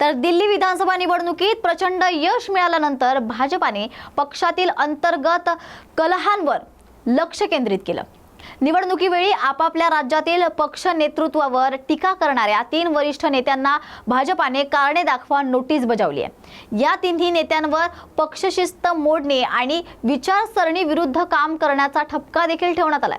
तर दिल्ली विधानसभा निवडणुकीत प्रचंड यश मिळाल्यानंतर भाजपाने पक्षातील अंतर्गत कलहांवर लक्ष केंद्रित केलं. निवडणुकीवेळी आपापल्या राज्यातील पक्ष नेतृत्वावर टीका करणाऱ्या तीन वरिष्ठ नेत्यांना भाजपाने कारणे दाखवा नोटीस बजावली आहे. या तिन्ही नेत्यांवर पक्षशिस्त मोडणे आणि विचारसरणी विरुद्ध काम करण्याचा ठपका देखील ठेवण्यात आलाय.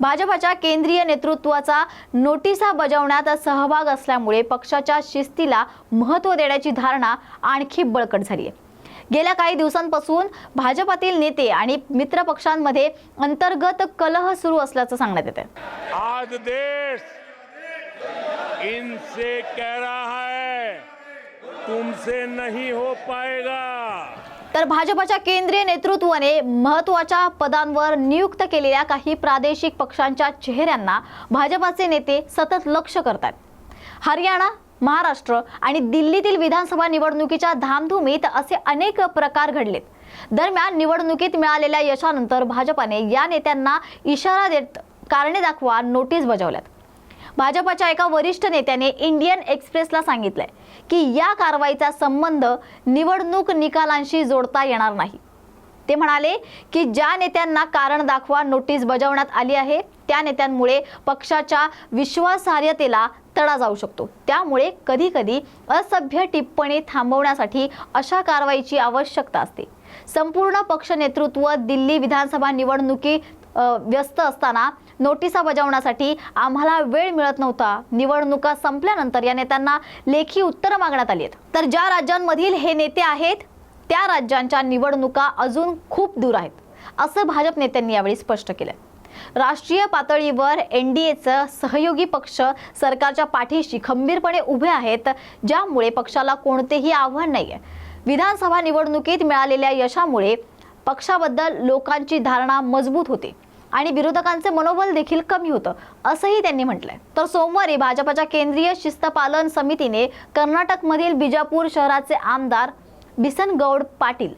भाजपाच्या केंद्रीय नेतृत्वाचा नोटिसा बजावण्यात सहभाग असल्यामुळे पक्षाच्या शिस्तीला महत्त्व देण्याची धारणा आणखी बळकट झाली आहे. गेल्या काही दिवसांपासून भाजपातील नेते आणि मित्र पक्षांमध्ये अंतर्गत कलह सुरू असल्याचं सांगण्यात येत आहे. आज देश इनसे कह रहा है तुमसे नहीं हो पाएगा। तर भाजपाच्या केंद्रीय नेतृत्वाने महत्त्वाच्या पदांवर नियुक्त केलेल्या काही प्रादेशिक पक्षांच्या चेहऱ्यांना भाजपाचे नेते सतत लक्ष करतात. हरियाणा महाराष्ट्र आणि दिल्लीतील विधानसभा निवडणुकीच्या धामधुमीत असे अनेक प्रकार घडलेत. दरम्यान निवडणुकीत मिळालेल्या यशानंतर भाजपाने या नेत्यांना इशारा देत कारणे दाखवा नोटीस बजावल्यात. भाजपाच्या एका वरिष्ठ नेत्याने इंडियन एक्सप्रेसला सांगितलंय की या कारवाईचा संबंध निवडणूक निकालांशी जोडता येणार नाही. ते म्हणाले की ज्या नेत्यांना कारण दाखवा नोटीस बजावण्यात आली आहे त्या नेत्यांमुळे पक्षाच्या विश्वासार्हतेला तडा जाऊ शकतो. त्यामुळे कधी कधी असभ्य टिप्पणी थांबवण्यासाठी अशा कारवाईची आवश्यकता असते. संपूर्ण पक्ष नेतृत्व दिल्ली विधानसभा निवडणुकी व्यस्त असताना नोटिसा बजावण्यासाठी आम्हाला वेळ मिळत नव्हता. निवडणुका संपल्यानंतर या नेत्यांना लेखी उत्तरं मागण्यात आली आहेत. तर ज्या राज्यांमधील हे नेते आहेत त्या राज्यांच्या निवडणुका अजून खूप दूर आहेत असं भाजप नेत्यांनी यावेळी स्पष्ट केलं राष्ट्रीय पातळीवर एन डी एचं सहयोगी पक्ष सरकारच्या पाठीशी खंबीरपणे उभे आहेत ज्यामुळे पक्षाला कोणतेही आव्हान नाही आहे विधानसभा निवडणुकीत मिळालेल्या यशामुळे पक्षाबद्दल लोकांची धारणा मजबूत होते. आणि विरोधकांचे मनोबल देखील कमी होतं असंही त्यांनी म्हटलंय. तर सोमवारी भाजपाच्या केंद्रीय शिस्तपालन समितीने कर्नाटकमधील बिजापूर शहराचे आमदार बिसन गौड पाटील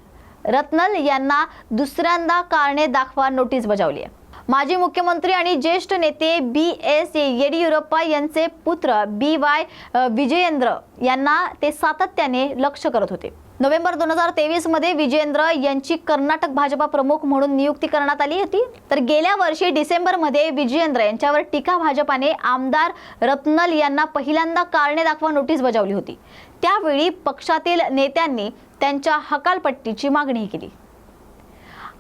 रत्नल यांना दुसऱ्यांदा कारणे दाखवा नोटीस बजावली आहे माजी मुख्यमंत्री आणि ज्येष्ठ नेते बी एस येडियुरप्पा यांचे पुत्र बी वाय विजयेंद्र यांना ते सातत्याने लक्ष करत होते. नोव्हेंबर दोन हजार तेवीसमध्ये विजेंद्र यांची कर्नाटक भाजपा प्रमुख म्हणून नियुक्ती करण्यात आली होती. तर गेल्या वर्षी डिसेंबरमध्ये विजयेंद्र यांच्यावर टीका भाजपाने आमदार रत्नल यांना पहिल्यांदा कारणे दाखवा नोटीस बजावली होती. त्यावेळी पक्षातील नेत्यांनी त्यांच्या हकालपट्टीची मागणी केली.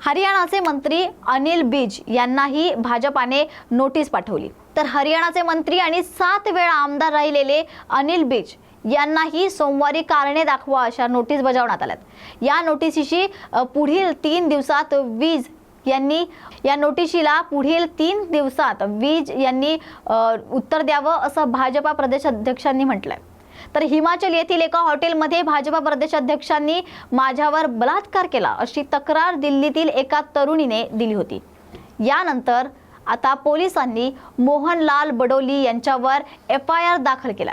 हरियाणाचे मंत्री अनिल बिज यांनाही भाजपाने नोटीस पाठवली. तर हरियाणाचे मंत्री आणि सात वेळा आमदार राहिलेले अनिल बिज यांनाही सोमवारी कारणे दाखवा अशा नोटीस बजावण्यात आल्यात. या नोटिसीशी पुढील तीन दिवसात वीज यांनी या नोटिशीला पुढील तीन दिवसात वीज यांनी उत्तर द्यावं असं भाजपा प्रदेश अध्यक्षांनी म्हटलंय. तर हिमाचल येथील एका हॉटेलमध्ये भाजपा प्रदेशाध्यक्षांनी माझ्यावर बलात्कार केला अशी तक्रार दिल्लीतील एका तरुणीने दिली होती. यानंतर आता पोलिसांनी मोहनलाल बडोली यांच्यावर एफ आय आर दाखल केला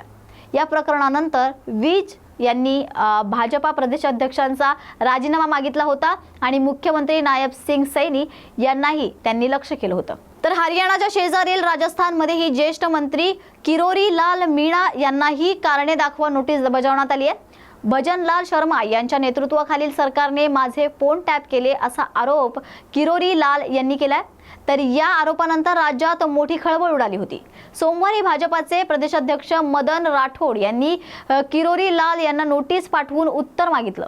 या प्रकरणानंतर वीज यांनी भाजपा प्रदेशाध्यक्षांचा राजीनामा मागितला होता आणि मुख्यमंत्री नायब सिंग सैनी यांनाही त्यांनी लक्ष केलं होतं. तर हरियाणाच्या शेजारील राजस्थानमध्ये ही ज्येष्ठ मंत्री किरोरी लाल मीणा यांनाही कारणे दाखवा नोटीस बजावण्यात आली आहे. भजनलाल शर्मा यांच्या नेतृत्वाखालील सरकारने माझे फोन टॅप केले असा आरोप किरोरी लाल यांनी केलाय. तर या आरोपानंतर राज्यात मोठी खळबळ उडाली होती. सोमवारी भाजपाचे प्रदेशाध्यक्ष मदन राठोड यांनी किरोरी लाल यांना नोटीस पाठवून उत्तर मागितलं.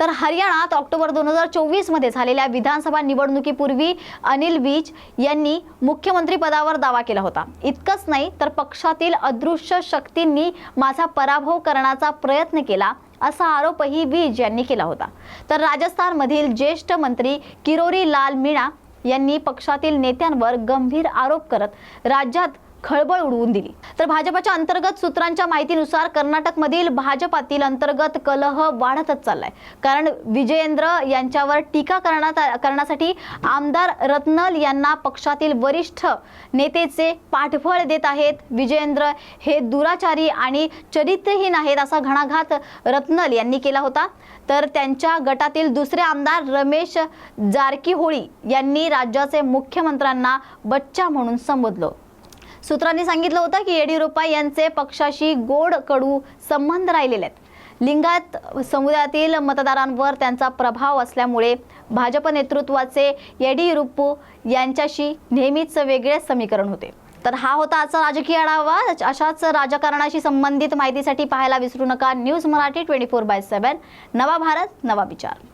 तर हरियाणात ऑक्टोबर दोन हजार चोवीसमध्ये झालेल्या विधानसभा निवडणुकीपूर्वी अनिल विज यांनी मुख्यमंत्रीपदावर दावा केला होता. इतकंच नाही तर पक्षातील अदृश्य शक्तींनी माझा पराभव करण्याचा प्रयत्न केला. असा आरोपही विज यांनी केला होता. तर राजस्थानमधील ज्येष्ठ मंत्री किरोरी लाल मीणा यांनी पक्षातील नेत्यांवर गंभीर आरोप करत राज्यात खळबळ उडवून दिली. तर भाजपाच्या अंतर्गत सूत्रांच्या माहितीनुसार कर्नाटकमधील भाजपातील अंतर्गत कलह वाढतच चाललाय. कारण विजयेंद्र यांच्यावर टीका करण्यात करण्यासाठी आमदार रत्नल यांना पक्षातील वरिष्ठ नेतेचे पाठबळ देत आहेत. विजयेंद्र हे दुराचारी आणि चरित्रहीन आहेत असा घणाघात रत्नल यांनी केला होता. तर त्यांच्या गटातील दुसरे आमदार रमेश जारकीहोळी यांनी राज्याचे मुख्यमंत्र्यांना बच्चा म्हणून संबोधलं. सूत्रांनी सांगितलं होतं की येडियुरप्पा यांचे पक्षाशी गोड कडू संबंध राहिलेले आहेत. लिंगायत समुदायातील मतदारांवर त्यांचा प्रभाव असल्यामुळे भाजप नेतृत्वाचे येडियुरप्पू यांच्याशी नेहमीच वेगळेच समीकरण होते. तर हा होता आजचा राजकीय आढावा. अशाच राजकारणाशी संबंधित माहितीसाठी पाहायला विसरू नका. News Marathi twenty four by seven. नवा भारत नवा विचार.